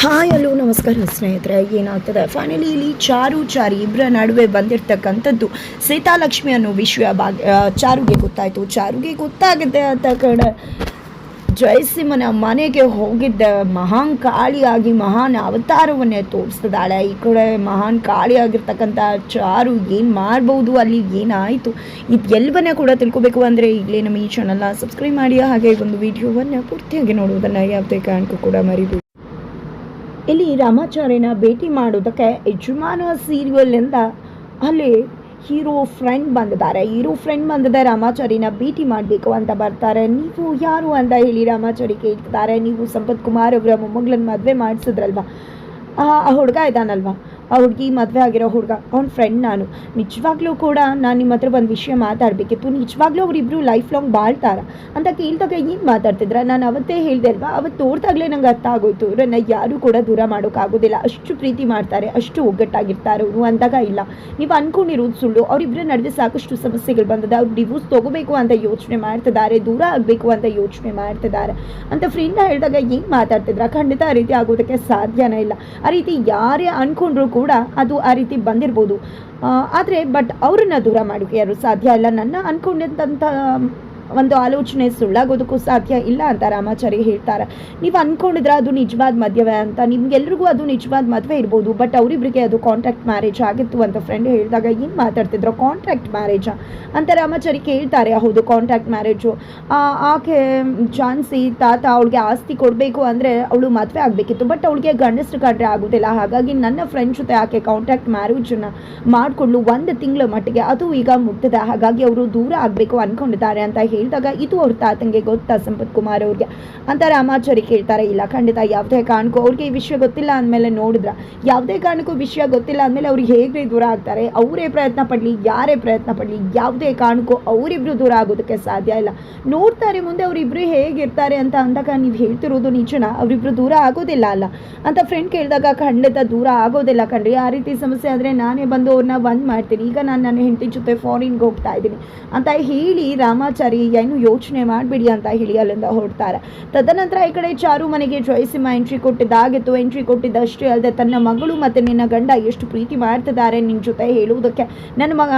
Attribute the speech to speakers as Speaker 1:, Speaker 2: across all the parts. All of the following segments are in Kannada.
Speaker 1: ಹಾಯ್ ಅಲೋ ನಮಸ್ಕಾರ ಸ್ನೇಹಿತರೆ. ಏನಾಗ್ತದೆ? ಫೈನಲಿ ಇಲ್ಲಿ ಚಾರು, ಚಾರಿ ಇಬ್ಬರ ನಡುವೆ ಬಂದಿರತಕ್ಕಂಥದ್ದು ಸೀತಾಲಕ್ಷ್ಮಿ ಅನ್ನೋ ವಿಷಯ ಭಾಗ ಚಾರುಗೆ ಗೊತ್ತಾಯಿತು. ಚಾರುಗೆ ಗೊತ್ತಾಗುತ್ತೆ ಅಂತ ಕಡೆ ಜಯಸಿಂಹನ ಮನೆಗೆ ಹೋಗಿದ್ದ ಮಹಾನ್ ಕಾಳಿಯಾಗಿ, ಮಹಾನ್ ಅವತಾರವನ್ನೇ ತೋರಿಸ್ತದಾಳೆ ಈ ಕಡೆ ಮಹಾನ್ ಕಾಳಿಯಾಗಿರ್ತಕ್ಕಂಥ ಚಾರು ಏನು ಮಾಡ್ಬೋದು, ಅಲ್ಲಿ ಏನಾಯಿತು? ಇದು ಎಲ್ಲವನ್ನ ಕೂಡ ತಿಳ್ಕೊಬೇಕು ಅಂದರೆ ಈಗಲೇ ನಮ್ಮ ಈ ಚಾನಲ್ನ ಸಬ್ಸ್ಕ್ರೈಬ್ ಮಾಡಿ. ಹಾಗೆ ಒಂದು ವಿಡಿಯೋವನ್ನು ಪೂರ್ತಿಯಾಗಿ ನೋಡುವುದನ್ನು ಯಾವುದೇ ಕಾರಣಕ್ಕೂ ಕೂಡ ಮರಿಬೇಡಿ. ಇಲ್ಲಿ ರಾಮಾಚಾರ್ಯನ ಭೇಟಿ ಮಾಡೋದಕ್ಕೆ ಯಜಮಾನ ಸೀರಿಯಲ್ನಿಂದ ಅಲ್ಲಿ ಹೀರೋ ಫ್ರೆಂಡ್ ಬಂದಿದ್ದಾರೆ. ಹೀರೋ ಫ್ರೆಂಡ್ ಬಂದಿದೆ ರಾಮಾಚಾರಿನ ಭೇಟಿ ಮಾಡಬೇಕು ಅಂತ ಬರ್ತಾರೆ. ನೀವು ಯಾರು ಅಂತ ಹೇಳಿ ರಾಮಾಚಾರಿ ಕೇಳ್ತಿದ್ದಾರೆ. ನೀವು ಸಂಪತ್ ಕುಮಾರ್ ಅವರ ಮೊಮ್ಮಗಳನ್ನ ಮದುವೆ ಮಾಡಿಸಿದ್ರಲ್ವಾ? ಆ ಆ ಹುಡುಗ ಇದ್ದಾನಲ್ವಾ? ಆ ಹುಡುಗಿ ಮದುವೆ ಆಗಿರೋ ಹುಡುಗ, ಅವ್ನ ಫ್ರೆಂಡ್ ನಾನು. ನಿಜವಾಗ್ಲೂ ಕೂಡ ನಾನು ನಿಮ್ಮ ಹತ್ರ ಒಂದು ವಿಷಯ ಮಾತಾಡಬೇಕಿತ್ತು. ನಿಜವಾಗ್ಲೂ ಅವರಿಬ್ಬರು ಲೈಫ್ ಲಾಂಗ್ ಬಾಳ್ತಾರ. ಅಂತ ಕೇಳಿದಾಗ ಏನು ಮಾತಾಡ್ತಿದ್ರ? ನಾನು ಅವತ್ತೇ ಹೇಳಿದೆ ಅಲ್ವಾ? ಅವತ್ತು ತೋರ್ದಾಗಲೇ ನಂಗೆ ಅರ್ಥ ಆಗೋಯ್ತು. ಇವರನ್ನ ಯಾರೂ ಕೂಡ ದೂರ ಮಾಡೋಕ್ಕಾಗೋದಿಲ್ಲ ಅಷ್ಟು ಪ್ರೀತಿ ಮಾಡ್ತಾರೆ. ಅಷ್ಟು ಒಗ್ಗಟ್ಟಾಗಿರ್ತಾರೆ ಅವರು ಅಂದಾಗ ಇಲ್ಲ. ನೀವು ಅನ್ಕೊಂಡಿರೋದು ಸುಳ್ಳು. ಅವರಿಬ್ಬರ ನಡುವೆ ಸಾಕಷ್ಟು ಸಮಸ್ಯೆಗಳು ಬಂದಿದೆ. ಅವ್ರು ಡಿವೋರ್ಸ್ ತೊಗೋಬೇಕು ಅಂತ ಯೋಚನೆ ಮಾಡ್ತಿದ್ದಾರೆ. ದೂರ ಆಗಬೇಕು ಅಂತ ಯೋಚನೆ ಮಾಡ್ತಿದ್ದಾರೆ. ಅಂತ ಫ್ರೆಂಡ್ ಹೇಳಿದಾಗ ಏನು ಮಾತಾಡ್ತಿದ್ರ? ಖಂಡಿತ ಆ ರೀತಿ ಆಗೋದಕ್ಕೆ ಸಾಧ್ಯನೇ ಇಲ್ಲ. ಆ ರೀತಿ ಯಾರೇ ಅನ್ಕೊಂಡ್ರು ಕೂಡ ಅದು ಆ ರೀತಿ ಬಂದಿರ್ಬೋದು. ಆದರೆ ಬಟ್ ಅವ್ರನ್ನ ದೂರ ಮಾಡಿ ಯಾರು ಸಾಧ್ಯ ಇಲ್ಲ. ನನ್ನ ಅನ್ಕೊಂಡಿದ್ದಂಥ ಒಂದು ಆಲೋಚನೆ ಸುಳ್ಳಾಗೋದಕ್ಕೂ ಸಾಧ್ಯ ಇಲ್ಲ ಅಂತ ರಾಮಾಚಾರಿ ಹೇಳ್ತಾರೆ. ನೀವು ಅಂದ್ಕೊಂಡಿದ್ರೆ ಅದು ನಿಜವಾದ ಮದುವೆ ಅಂತ. ನಿಮ್ಗೆಲ್ರಿಗೂ ಅದು ನಿಜವಾದ ಮದುವೆ ಇರ್ಬೋದು ಬಟ್ ಅವರಿಬ್ಬರಿಗೆ ಅದು ಕಾಂಟ್ರಾಕ್ಟ್ ಮ್ಯಾರೇಜ್ ಆಗಿತ್ತು ಅಂತ ಫ್ರೆಂಡ್ ಹೇಳಿದಾಗ ಏನು ಮಾತಾಡ್ತಿದ್ರು? ಕಾಂಟ್ರಾಕ್ಟ್ ಮ್ಯಾರೇಜಾ ಅಂತ ರಾಮಾಚಾರಿ ಕೇಳ್ತಾರೆ, ಹೌದು ಕಾಂಟ್ರಾಕ್ಟ್ ಮ್ಯಾರೇಜು ಆಕೆ ಝಾನ್ಸಿ ತಾತ ಅವಳಿಗೆ ಆಸ್ತಿ ಕೊಡಬೇಕು ಅಂದರೆ ಅವಳು ಮದುವೆ ಆಗಬೇಕಿತ್ತು ಬಟ್ ಅವಳಿಗೆ ಗಂಡಸ್ರು ಕಂಡ್ರೆ ಆಗೋದಿಲ್ಲ. ಹಾಗಾಗಿ ನನ್ನ ಫ್ರೆಂಡ್ ಜೊತೆ ಆಕೆ ಕಾಂಟ್ರಾಕ್ಟ್ ಮ್ಯಾರೇಜನ್ನು ಮಾಡಿಕೊಂಡು ಒಂದು ತಿಂಗಳ ಮಟ್ಟಿಗೆ ಅದು ಈಗ ಮುಟ್ಟಿದೆ ಹಾಗಾಗಿ ಅವರು ದೂರ ಆಗಬೇಕು ಅನ್ಕೊಂಡಿದ್ದಾರೆ ಅಂತ ಹೇಳಿದಾಗ ಇದು ಅವ್ರ ತಾತಂಗೆ ಗೊತ್ತಾ ಸಂಪತ್ ಕುಮಾರ್ ಅವ್ರಿಗೆ? ಅಂತ ರಾಮಾಚಾರಿ ಕೇಳ್ತಾರೆ. ಇಲ್ಲ, ಖಂಡಿತ ಯಾವುದೇ ಕಾರಣಕ್ಕೂ ಅವ್ರಿಗೆ ಈ ವಿಷಯ ಗೊತ್ತಿಲ್ಲ ಅಂದಮೇಲೆ ನೋಡಿದ್ರ? ಯಾವುದೇ ಕಾರಣಕ್ಕೂ ವಿಷಯ ಗೊತ್ತಿಲ್ಲ ಅಂದಮೇಲೆ ಅವ್ರಿಗೆ ಹೇಗೆ ದೂರ ಆಗ್ತಾರೆ? ಅವರೇ ಪ್ರಯತ್ನ ಪಡಲಿ, ಯಾರೇ ಪ್ರಯತ್ನ ಪಡಲಿ, ಯಾವುದೇ ಕಾರಣಕ್ಕೂ ಅವರಿಬ್ರು ದೂರ ಆಗೋದಕ್ಕೆ ಸಾಧ್ಯ ಇಲ್ಲ. ನೋಡ್ತಾರೆ ಮುಂದೆ ಅವರಿಬ್ರು ಹೇಗಿರ್ತಾರೆ ಅಂತ ಅಂದಾಗ ನೀವು ಹೇಳ್ತಿರೋದು ನಿಜನಾ? ಅವರಿಬ್ರು ದೂರ ಆಗೋದಿಲ್ಲ ಅಲ್ಲ? ಅಂತ ಫ್ರೆಂಡ್ ಕೇಳಿದಾಗ ಖಂಡಿತ ದೂರ ಆಗೋದಿಲ್ಲ ಕಣ್ರಿ. ಆ ರೀತಿ ಸಮಸ್ಯೆ ಆದರೆ ನಾನೇ ಬಂದು ಅವ್ರನ್ನ ಬಂದ್ ಮಾಡ್ತೀನಿ. ಈಗ ನಾನು ನನ್ನ ಹೆಂಡತಿ ಜೊತೆ ಫಾರಿನ್ಗೆ ಹೋಗ್ತಾ ಇದ್ದೀನಿ. ಅಂತ ಹೇಳಿ ರಾಮಾಚಾರಿ ಏನು ಯೋಚನೆ ಮಾಡಬೇಡಿ ಅಂತ ಹೇಳಿ ಅಲ್ಲಿಂದ ಹೊರಡ್ತಾರೆ. ತದನಂತರ ಈ ಕಡೆ ಚಾರು ಮನೆಗೆ ಜಯಸಿಂಹ ಎಂಟ್ರಿ ಕೊಟ್ಟಿದ್ದಾಗಿತ್ತು. ಎಂಟ್ರಿ ಕೊಟ್ಟಿದ್ದಷ್ಟೇ ಅಲ್ಲದೆ ತನ್ನ ಮಗಳು ಮತ್ತು ನಿನ್ನ ಗಂಡ ಎಷ್ಟು ಪ್ರೀತಿ ಮಾಡ್ತಿದ್ದಾರೆ ನಿನ್ನ ಜೊತೆ ಹೇಳುವುದಕ್ಕೆ. ನನ್ನ ಮಗ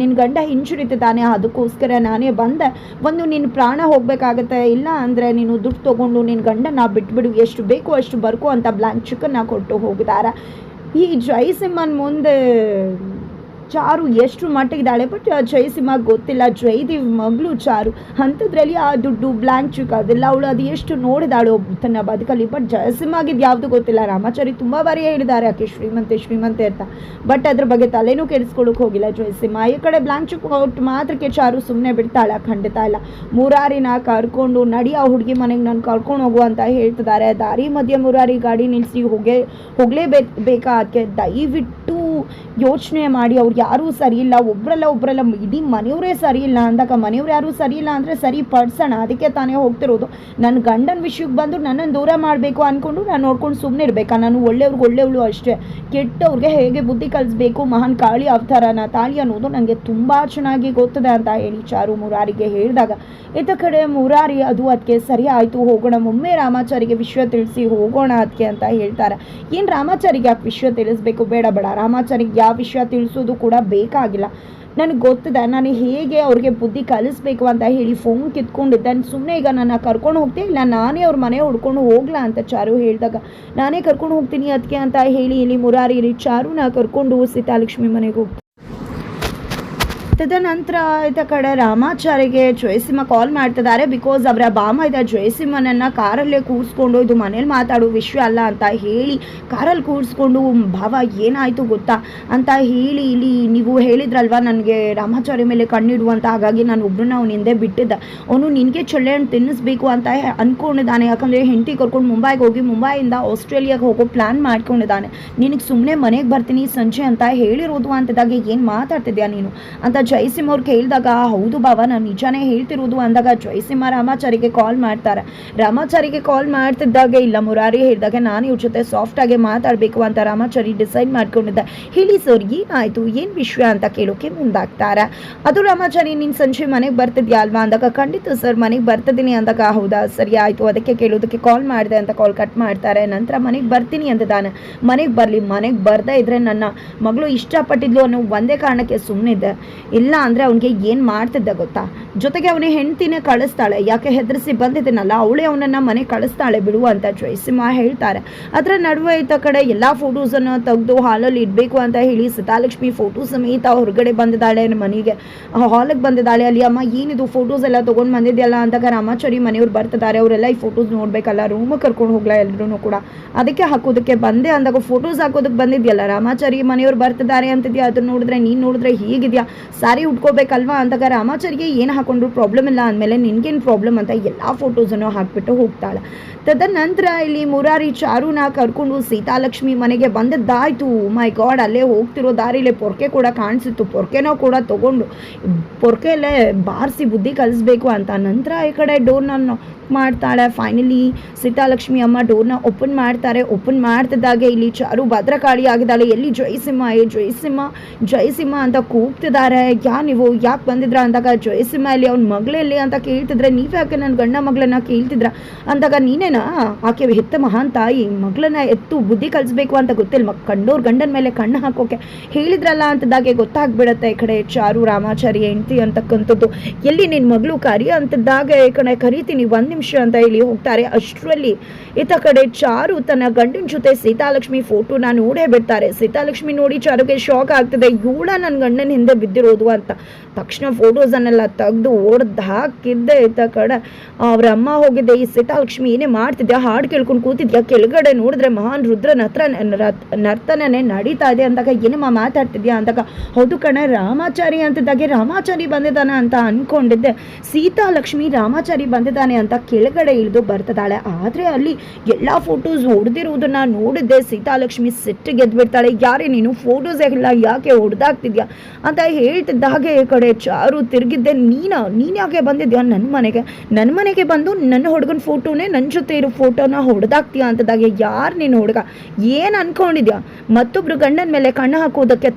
Speaker 1: ನಿನ್ನ ಗಂಡ ಹಿಂಜುರಿತಿದ್ದಾನೆ. ಅದಕ್ಕೋಸ್ಕರ ನಾನೇ ಬಂದೆ. ಒಂದು ನಿನ್ನ ಪ್ರಾಣ ಹೋಗಬೇಕಾಗತ್ತೆ. ಇಲ್ಲ ಅಂದರೆ ನೀನು ದುಡ್ಡು ತೊಗೊಂಡು ನಿನ್ನ ಗಂಡನ ಬಿಟ್ಬಿಡು. ಎಷ್ಟು ಬೇಕು ಅಷ್ಟು ಬರ್ಕೋ ಅಂತ ಬ್ಲ್ಯಾಂಕ್ ಚಿಕನ್ನ ಕೊಟ್ಟು ಹೋಗಿದ್ದಾರೆ. ಈ ಜಯಸಿಂಹನ್ ಮುಂದೆ ಚಾರು ಎಷ್ಟು ಮಟ್ಟಿಗಿದ್ದಾಳೆ? ಬಟ್ ಜಯಸಿಂಹ ಗೊತ್ತಿಲ್ಲ. ಜಯದೇವ್ ಮಗಳು ಚಾರು. ಅಂಥದ್ರಲ್ಲಿ ಆ ದುಡ್ಡು ಬ್ಲ್ಯಾಂಕ್ ಚಿಕ್ ಅದೆಲ್ಲ ಅವಳು ಅದು ಎಷ್ಟು ನೋಡಿದಾಳು ತನ್ನ ಬದುಕಲ್ಲಿ. ಬಟ್, ಜಯಸಿಂಹಗಿದ್ದು ಯಾವುದು ಗೊತ್ತಿಲ್ಲ. ರಾಮಾಚಾರಿ ತುಂಬ ಬಾರಿ ಹೇಳಿದ್ದಾರೆ, ಆಕೆ ಶ್ರೀಮಂತೆ ಶ್ರೀಮಂತೆ ಅಂತ. ಬಟ್, ಅದ್ರ ಬಗ್ಗೆ ತಲೆನೂ ಕೆಡಿಸ್ಕೊಳ್ಳೋಕೆ ಹೋಗಿಲ್ಲ ಜಯಸಿಂಹ. ಈ ಕಡೆ ಬ್ಲ್ಯಾಂಕ್ ಚಿಕ್ ಕೊಟ್ಟು ಮಾತ್ರಕ್ಕೆ ಚಾರು ಸುಮ್ಮನೆ ಬಿಡ್ತಾಳೆ, ಖಂಡಿತ ಇಲ್ಲ. ಮುರಾರಿನ ಕರ್ಕೊಂಡು, ನಡಿ ಆ ಹುಡುಗಿ ಮನೆಗೆ ನಾನು ಕರ್ಕೊಂಡು ಹೋಗು ಅಂತ ಹೇಳ್ತಿದ್ದಾರೆ. ದಾರಿ ಮಧ್ಯೆ ಮುರಾರಿ ಗಾಡಿ ನಿಲ್ಲಿಸಿ ಹೋಗೇ, ಹೋಗಲೇಬೇಕು ಬೇಕಾ ಅದಕ್ಕೆ ದಯವಿಟ್ಟು ಯೋಚನೆ ಮಾಡಿ, ಅವ್ರು ಯಾರೂ ಸರಿ ಇಲ್ಲ, ಒಬ್ರಲ್ಲ ಒಬ್ರಲ್ಲ ಇಡೀ ಮನೆಯವರೇ ಸರಿ ಇಲ್ಲ ಅಂದಾಗ ಮನೆಯವ್ರು ಯಾರೂ ಸರಿ ಇಲ್ಲ ಅಂದರೆ ಸರಿ ಪಡ್ಸೋಣ, ಅದಕ್ಕೆ ತಾನೇ ಹೋಗ್ತಿರೋದು. ನನ್ನ ಗಂಡನ ವಿಷಯಕ್ಕೆ ಬಂದು ನನ್ನನ್ನು ದೂರ ಮಾಡಬೇಕು ಅಂದ್ಕೊಂಡು ನಾನು ನೋಡ್ಕೊಂಡು ಸುಮ್ಮನೆ ಇರಬೇಕಾ? ನಾನು ಒಳ್ಳೆಯವ್ರಿಗೆ ಒಳ್ಳೆಯವಳು ಅಷ್ಟೇ. ಕೆಟ್ಟವ್ರಿಗೆ ಹೇಗೆ ಬುದ್ಧಿ ಕಲಿಸ್ಬೇಕು, ಮಹಾನ್ ಕಾಳಿ ಅವತಾರನ ತಾಳಿ ಅನ್ನೋದು ನನಗೆ ತುಂಬ ಚೆನ್ನಾಗಿ ಗೊತ್ತದೆ ಅಂತ ಹೇಳಿ ಚಾರು ಮುರಾರಿಗೆ ಹೇಳಿದಾಗ ಇತ್ತ ಕಡೆ ಮುರಾರಿ, ಅದು ಅದಕ್ಕೆ ಸರಿ ಆಯಿತು, ಹೋಗೋಣ, ಒಮ್ಮೆ ರಾಮಾಚಾರಿಗೆ ವಿಷಯ ತಿಳಿಸಿ ಹೋಗೋಣ ಅದಕ್ಕೆ ಅಂತ ಹೇಳ್ತಾರೆ. ಏನು ರಾಮಾಚಾರಿಗೆ ಯಾಕೆ ವಿಷಯ ತಿಳಿಸ್ಬೇಕು? ಬೇಡ ಬೇಡ. ರಾಮಾಚಾರಿಗೆ ಯಾವ ವಿಷಯ ತಿಳಿಸೋದು ಕೂಡ ಬೇಕಾಗಿಲ್ಲ. ನನಗೆ ಗೊತ್ತಿದೆ, ನಾನು ಹೇಗೆ ಅವ್ರಿಗೆ ಬುದ್ಧಿ ಕಲಿಸ್ಬೇಕು ಅಂತ ಹೇಳಿ ಫೋನ್ ಕಿತ್ಕೊಂಡಿದ್ದೆ. ಸುಮ್ಮನೆ ಈಗ ನನ್ನ ಕರ್ಕೊಂಡು ಹೋಗ್ತೀನಿ ಇಲ್ಲ, ನಾನೇ ಅವ್ರ ಮನೆ ಹುಡ್ಕೊಂಡು ಹೋಗ್ಲಾ ಅಂತ ಚಾರು ಹೇಳಿದಾಗ, ನಾನೇ ಕರ್ಕೊಂಡು ಹೋಗ್ತೀನಿ ಅದಕ್ಕೆ ಅಂತ ಹೇಳಿ ಇಲ್ಲಿ ಮುರಾರಿ, ಇಲ್ಲಿ ನಾ ಕರ್ಕೊಂಡು ಸೀತಾಲಕ್ಷ್ಮಿ ಮನೆಗೆ ಹೋಗ್ತೀನಿ ತದನಂತರ ಆಯ್ತ ಕಡೆ ರಾಮಾಚಾರಿಗೆ ಜಯಸಿಂಹ ಕಾಲ್ ಮಾಡ್ತಿದ್ದಾರೆ. ಬಿಕಾಸ್ ಅವರ ಬಾಮ ಇದೆ, ಜಯಸಿಂಹನನ್ನ ಕಾರಲ್ಲೇ ಕೂರಿಸ್ಕೊಂಡು ಇದು ಮನೇಲಿ ಮಾತಾಡೋ ವಿಷಯ ಅಲ್ಲ ಅಂತ ಹೇಳಿ ಕಾರಲ್ಲಿ ಕೂರಿಸ್ಕೊಂಡು ಭಾವ ಏನಾಯಿತು ಗೊತ್ತಾ ಅಂತ ಹೇಳಿ ಇಲ್ಲಿ ನೀವು ಹೇಳಿದ್ರಲ್ವಾ ನನಗೆ ರಾಮಾಚಾರಿ ಮೇಲೆ ಕಣ್ಣಿಡುವಂತ ಹಾಗಾಗಿ ನಾನು ಒಬ್ಬರನ್ನ ಅವ್ನು ಹಿಂದೆ ಬಿಟ್ಟಿದ್ದ. ಅವನು ನಿನಗೆ ಚೊಳ್ಳೆ ಹಣ್ಣು ತಿನ್ನಿಸ್ಬೇಕು ಅಂತ ಅಂದ್ಕೊಂಡಿದ್ದಾನೆ ಯಾಕಂದರೆ ಹೆಂಡತಿ ಕರ್ಕೊಂಡು ಮುಂಬೈಗೆ ಹೋಗಿ ಮುಂಬೈಯಿಂದ ಆಸ್ಟ್ರೇಲಿಯಾಗೆ ಹೋಗೋ ಪ್ಲ್ಯಾನ್ ಮಾಡ್ಕೊಂಡಿದ್ದಾನೆ. ನಿನಗೆ ಸುಮ್ಮನೆ ಮನೆಗೆ ಬರ್ತೀನಿ ಸಂಜೆ ಅಂತ ಹೇಳಿರೋದು ಅಂತದಾಗ ಏನು ಮಾತಾಡ್ತಿದ್ಯಾ ನೀನು? ಅಂತ ಜಯಸಿಂಹ ಅವ್ರು ಕೇಳಿದಾಗ, ಹೌದು ಬಾವ ನಾನು ನಿಜಾನೇ ಹೇಳ್ತಿರೋದು ಅಂದಾಗ ಜಯಸಿಂಹ ರಾಮಾಚಾರಿಗೆ ಕಾಲ್ ಮಾಡ್ತಾರೆ. ರಾಮಾಚಾರಿಗೆ ಕಾಲ್ ಮಾಡ್ತಿದ್ದಾಗೆ ಇಲ್ಲ ಮುರಾರಿ ಹೇಳಿದಾಗ, ನಾನು ಇವ್ರ ಜೊತೆ ಸಾಫ್ಟಾಗಿ ಮಾತಾಡಬೇಕು ಅಂತ ರಾಮಾಚಾರಿ ಡಿಸೈಡ್ ಮಾಡ್ಕೊಂಡಿದ್ದೆ. ಹೇಳಿ ಸರ್ ಏನಾಯಿತು? ಏನು ವಿಷಯ ಅಂತ ಕೇಳೋಕೆ ಮುಂದಾಗ್ತಾರೆ. ಅದು ರಾಮಾಚಾರಿ, ನೀನು ಸಂಜೆ ಮನೆಗೆ ಬರ್ತಿದ್ಯಾ ಅಲ್ವಾ? ಅಂದಾಗ, ಖಂಡಿತ ಸರ್ ಮನೆಗೆ ಬರ್ತಿದ್ದೀನಿ ಅಂದಾಗ, ಹೌದಾ? ಸರಿ ಆಯಿತು, ಅದಕ್ಕೆ ಕೇಳೋದಕ್ಕೆ ಕಾಲ್ ಮಾಡಿದೆ ಅಂತ ಕಾಲ್ ಕಟ್ ಮಾಡ್ತಾರೆ. ನಂತರ ಮನೆಗೆ ಬರ್ತೀನಿ ಅಂತಿದ್ದಾನೆ ಮನೆಗೆ ಬರಲಿ, ಮನೆಗೆ ಬರ್ದೇ ಇದ್ರೆ ನನ್ನ ಮಗಳು ಇಷ್ಟಪಟ್ಟಿದ್ಲು ಅನ್ನೋ ಒಂದೇ ಕಾರಣಕ್ಕೆ ಸುಮ್ಮನಿದ್ದೆ ಇಲ್ಲ ಅಂದರೆ ಅವನಿಗೆ ಏನು ಮಾಡ್ತಿದ್ದ ಗೊತ್ತಾ? ಜೊತೆಗೆ ಅವನೇ ಹೆಂಡ್ತಿನೇ ಕಳಿಸ್ತಾಳೆ. ಯಾಕೆ ಹೆದರಿಸಿ ಬಂದಿದ್ದೀನಲ್ಲ? ಅವಳೇ ಅವನನ್ನು ಮನೆ ಕಳಿಸ್ತಾಳೆ ಬಿಡು ಅಂತ ಜಯಸಿಂಹ ಹೇಳ್ತಾರೆ. ಅದರ ನಡುವೆ ಇದ್ದ ಕಡೆ ಎಲ್ಲ ಫೋಟೋಸನ್ನು ತೆಗೆದು ಹಾಲಲ್ಲಿ ಇಡಬೇಕು ಅಂತ ಹೇಳಿ ಸೀತಾಲಕ್ಷ್ಮಿ ಫೋಟೋ ಸಮೇತ ಹೊರಗಡೆ ಬಂದಿದ್ದಾಳೆ ಮನೆಗೆ. ಹಾಲಿಗೆ ಬಂದಿದ್ದಾಳೆ. ಅಲ್ಲಿ ಅಮ್ಮ, ಏನಿದು? ಫೋಟೋಸ್ ಎಲ್ಲ ತೊಗೊಂಡು ಬಂದಿದ್ಯಲ್ಲ? ಅಂದಾಗ ರಾಮಾಚಾರಿ ಮನೆಯವ್ರು ಬರ್ತಿದ್ದಾರೆ. ಅವರೆಲ್ಲ ಈ ಫೋಟೋಸ್ ನೋಡಬೇಕಲ್ಲ. ರೂಮಿಗೆ ಕರ್ಕೊಂಡು ಹೋಗ್ಲಾ ಎಲ್ಲರೂ ಕೂಡ. ಅದಕ್ಕೆ ಹಾಕೋದಕ್ಕೆ ಬಂದೆ ಅಂದಾಗ ಫೋಟೋಸ್ ಹಾಕೋದಕ್ಕೆ ಬಂದಿದ್ಯಲ್ಲ ರಾಮಾಚಾರಿ ಮನೆಯವ್ರು ಬರ್ತಿದ್ದಾರೆ ಅಂತಿದ್ಯಾ? ಅದನ್ನ ನೋಡಿದ್ರೆ ನೀನು ನೋಡಿದ್ರೆ ಹೀಗಿದ್ಯಾ? ಸಾರಿ ಉಟ್ಕೋಬೇಕಲ್ವಾ ಅಂದಾಗ ರಾಮಾಚಾರಿಗೆ ಏನು ಹಾಕೊಂಡ್ರು ಪ್ರಾಬ್ಲಮ್ ಇಲ್ಲ ಅಂದಮೇಲೆ ನಿನಗೇನು ಪ್ರಾಬ್ಲಮ್ ಅಂತ ಎಲ್ಲ ಫೋಟೋಸನ್ನು ಹಾಕಿಬಿಟ್ಟು ಹೋಗ್ತಾಳೆ. ತದನಂತರ ಇಲ್ಲಿ ಮುರಾರಿ ಚಾರುನ ಕರ್ಕೊಂಡು ಸೀತಾಲಕ್ಷ್ಮಿ ಮನೆಗೆ ಬಂದದ್ದಾಯ್ತು. ಮೈ ಗಾಡ್ ಅಲ್ಲೇ ಹೋಗ್ತಿರೋ ದಾರಿಲೇ ಪೊರ್ಕೆ ಕೂಡ ಕಾಣಿಸಿತ್ತು. ಪೊರ್ಕೆನೋ ಕೂಡ ತೊಗೊಂಡು ಪೊರ್ಕೆಯಲ್ಲೇ ಬಾರಿಸಿ ಬುದ್ಧಿ ಕಲಿಸ್ಬೇಕು ಅಂತ. ನಂತರ ಈ ಕಡೆ ಡೋರ್ನ ಮಾಡ್ತಾಳೆ. ಫೈನಲಿ ಸೀತಾಲಕ್ಷ್ಮಿ ಅಮ್ಮ ಡೋರ್ನ ಓಪನ್ ಮಾಡ್ತಾರೆ. ಓಪನ್ ಮಾಡ್ತಿದ್ದಾಗೆ ಇಲ್ಲಿ ಚಾರು ಭದ್ರಕಾಳಿ ಆಗಿದ್ದಾಳೆ. ಎಲ್ಲಿ? ಜಯಸಿಂಹ ಏ, ಜಯಸಿಂಹ ಜಯಸಿಂಹ ಅಂತ ಕೂಗ್ತಿದ್ದಾರೆ. ಯಾ ನೀವು? ಯಾಕೆ ಬಂದಿದ್ರ ಅಂದಾಗ, ಜಯಸಿಂಹ ಇಲ್ಲಿ ಅವ್ನ ಮಗಳಲ್ಲಿ ಅಂತ ಕೇಳ್ತಿದ್ರೆ, ನೀವು ಯಾಕೆ ನನ್ನ ಗಂಡ ಮಗಳನ್ನ ಕೇಳ್ತಿದ್ರ ಅಂದಾಗ ನೀನೇನಾ? ಆಕೆ ಹೆತ್ತ ಮಹಾನ್ ತಾಯಿ, ಮಗಳನ್ನ ಎತ್ತು ಬುದ್ಧಿ ಕಲಿಸ್ಬೇಕು ಅಂತ ಗೊತ್ತಿಲ್ಲ. ಮಕ್ ಕಂಡೋರ್ ಗಂಡನ ಮೇಲೆ ಕಣ್ಣು ಹಾಕೋಕೆ ಹೇಳಿದ್ರಲ್ಲ ಅಂತದಾಗೆ ಗೊತ್ತಾಗ್ಬಿಡತ್ತೆ. ಈ ಕಡೆ ಚಾರು ರಾಮಾಚಾರಿ ಹೆಂಡತಿ ಅಂತಕ್ಕಂಥದ್ದು. ಎಲ್ಲಿ ನಿನ್ನ ಮಗಳು ಕರಿ ಅಂತದಾಗೆ ಈ ಕಡೆ ಕರಿತೀನಿ ಒಂದು ನಿಮಿಷ ಅಂತ ಹೇಳಿ ಹೋಗ್ತಾರೆ. ಅಷ್ಟರಲ್ಲಿ ಈತ ಕಡೆ ಚಾರು ತನ್ನ ಗಂಡನ ಜೊತೆ ಸೀತಾಲಕ್ಷ್ಮಿ ಫೋಟೋನ ನೋಡೇ ಬಿಡ್ತಾರೆ. ಸೀತಾಲಕ್ಷ್ಮಿ ನೋಡಿ ಚಾರುಗೆ ಶಾಕ್ ಆಗ್ತದೆ. ಇವಳ ನನ್ನ ಗಂಡನ ಹಿಂದೆ ಬಿದ್ದಿರೋದು ಅಂತ. ತಕ್ಷಣ ಫೋಟೋಸನ್ನೆಲ್ಲ ತೆಗೆದು ಓಡ್ದು ಹಾಕಿದ್ದೆ ಈತ ಕಡೆ. ಅವ್ರ ಅಮ್ಮ ಹೋಗಿದ್ದೆ, ಈ ಸೀತಾಲಕ್ಷ್ಮಿ ಏನೇ ಮಾಡ್ತಿದ್ಯಾ? ಹಾಡು ಕೇಳ್ಕೊಂಡು ಕೂತಿದ್ಯಾ? ಕೆಳಗಡೆ ನೋಡಿದ್ರೆ ಮಹಾನ್ ರುದ್ರನ ಹತ್ರ ನರ್ತನೇ ನಡೀತಾ ಇದೆ ಅಂದಾಗ ಏನಮ್ಮ ಮಾತಾಡ್ತಿದ್ಯಾ ಅಂದಾಗ, ಹೌದು ಕಣ, ರಾಮಾಚಾರಿ ಅಂತಿದ್ದಾಗೆ ರಾಮಾಚಾರಿ ಬಂದಿದ್ದಾನ ಅಂತ ಅನ್ಕೊಂಡಿದ್ದೆ. ಸೀತಾಲಕ್ಷ್ಮಿ ರಾಮಾಚಾರಿ ಬಂದಿದ್ದಾನೆ ಅಂತ ಕೆಳಗಡೆ ಇಳಿದು ಬರ್ತದಾಳೆ. ಆದರೆ ಅಲ್ಲಿ ಎಲ್ಲ ಫೋಟೋಸ್ ಹೊಡೆದಿರುವುದನ್ನು ನೋಡಿದ್ದೆ ಸೀತಾಲಕ್ಷ್ಮಿ ಸಿಟ್ಟು ಗೆದ್ಬಿಡ್ತಾಳೆ. ಯಾರೇ ನೀನು ಫೋಟೋಸ್ ಎಲ್ಲ ಯಾಕೆ ಹೊಡೆದಾಗ್ತಿದ್ಯಾ ಅಂತ ಹೇಳ್ತಿದ್ದಾಗೆ ಈ ಕಡೆ ಚಾರು ತಿರುಗಿದ್ದೆ. ನೀನ? ನೀನು ಯಾಕೆ ಬಂದಿದ್ಯಾ ನನ್ನ ಮನೆಗೆ? ನನ್ನ ಮನೆಗೆ ಬಂದು ನನ್ನ ಹುಡುಗನ ಫೋಟೋನೇ ನನ್ನ ಜೊತೆ ಇರೋ ಫೋಟೋನ ಹೊಡೆದಾಗ್ತೀಯಾ ಅಂತದಾಗೆ ಯಾರು ನೀನು ಹುಡುಗ? ಏನು ಅನ್ಕೊಂಡಿದ್ಯಾ? ಮತ್ತೊಬ್ರು ಗಂಡನ ಮೇಲೆ ಕಣ್ಣು ಹಾಕೋದಕ್ಕೆ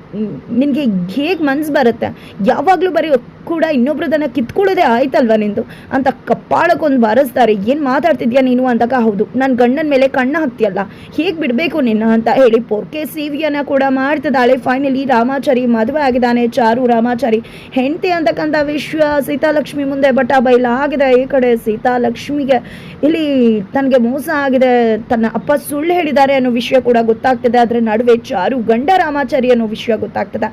Speaker 1: ನಿನಗೆ ಹೇಗೆ ಮನ್ಸು ಬರುತ್ತೆ? ಯಾವಾಗಲೂ ಬರೀ ಕೂಡ ಇನ್ನೊಬ್ರದನ್ನ ಕಿತ್ಕೊಳ್ಳೋದೇ ಆಯ್ತಲ್ವಾ ನಿಂದು? ಅಂತ ಕಪ್ಪಾಳಕ್ಕೊಂದು ಬಾರಿಸ್ತಾರೆ ಏನು ಮಾತಾಡ್ತಿದ್ಯಾ ನೀನು ಅಂದಾಗ, ಹೌದು ನನ್ನ ಗಂಡನ ಮೇಲೆ ಕಣ್ಣು ಹಾಕ್ತಿಯಲ್ಲ, ಹೇಗೆ ಬಿಡಬೇಕು ನಿನ್ನ ಅಂತ ಹೇಳಿ ಪೊರ್ಕೆ ಸಿವಿಯನ್ನ ಕೂಡ ಮಾಡ್ತಿದ್ದಾಳೆ. ಫೈನಲಿ ರಾಮಾಚಾರಿ ಮದುವೆ ಆಗಿದ್ದಾನೆ, ಚಾರು ರಾಮಾಚಾರಿ. ಹೆಂಡತಿ ಅಂತಕ್ಕಂಥ ವಿಶ್ವ ಸೀತಾಲಕ್ಷ್ಮಿ ಮುಂದೆ ಬಟ ಬೈಲ ಆಗಿದೆ. ಈ ಕಡೆ ಸೀತಾಲಕ್ಷ್ಮಿಗೆ ಇಲ್ಲಿ ತನಗೆ ಮೋಸ ಆಗಿದೆ. ತನ್ನ ಅಪ್ಪ ಸುಳ್ಳು ಹೇಳಿದ್ದಾರೆ ಅನ್ನೋ ವಿಷಯ ಕೂಡ ಗೊತ್ತಾಗ್ತದೆ. ಅದರ ನಡುವೆ ಚಾರು ಗಂಡ ರಾಮಾಚಾರಿ ಅನ್ನೋ ವಿಷಯ ಗೊತ್ತಾಗ್ತದೆ.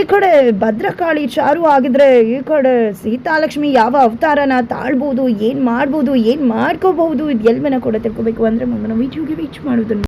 Speaker 1: ಈ ಕಡೆ ಭದ್ರಕಾಳಿ ಚಾರು ಆಗಿದ್ರೆ ಈ ಕಡೆ ಸೀತಾಲಕ್ಷ್ಮಿ ಯಾವ ಅವತಾರನ ತಾಳ್ಬೋದು, ಏನು ಮಾಡ್ಬೋದು, ಏನು ಮಾಡ್ಕೋಬಹುದು ಇದು ಎಲ್ವನ್ನ ಕೂಡ ತಿಳ್ಕೊಬೇಕು ಅಂದರೆ ಮುಂದಿನ ವೀಡಿಯೋಗೆ ವೀಚ್ ಮಾಡೋದನ್ನು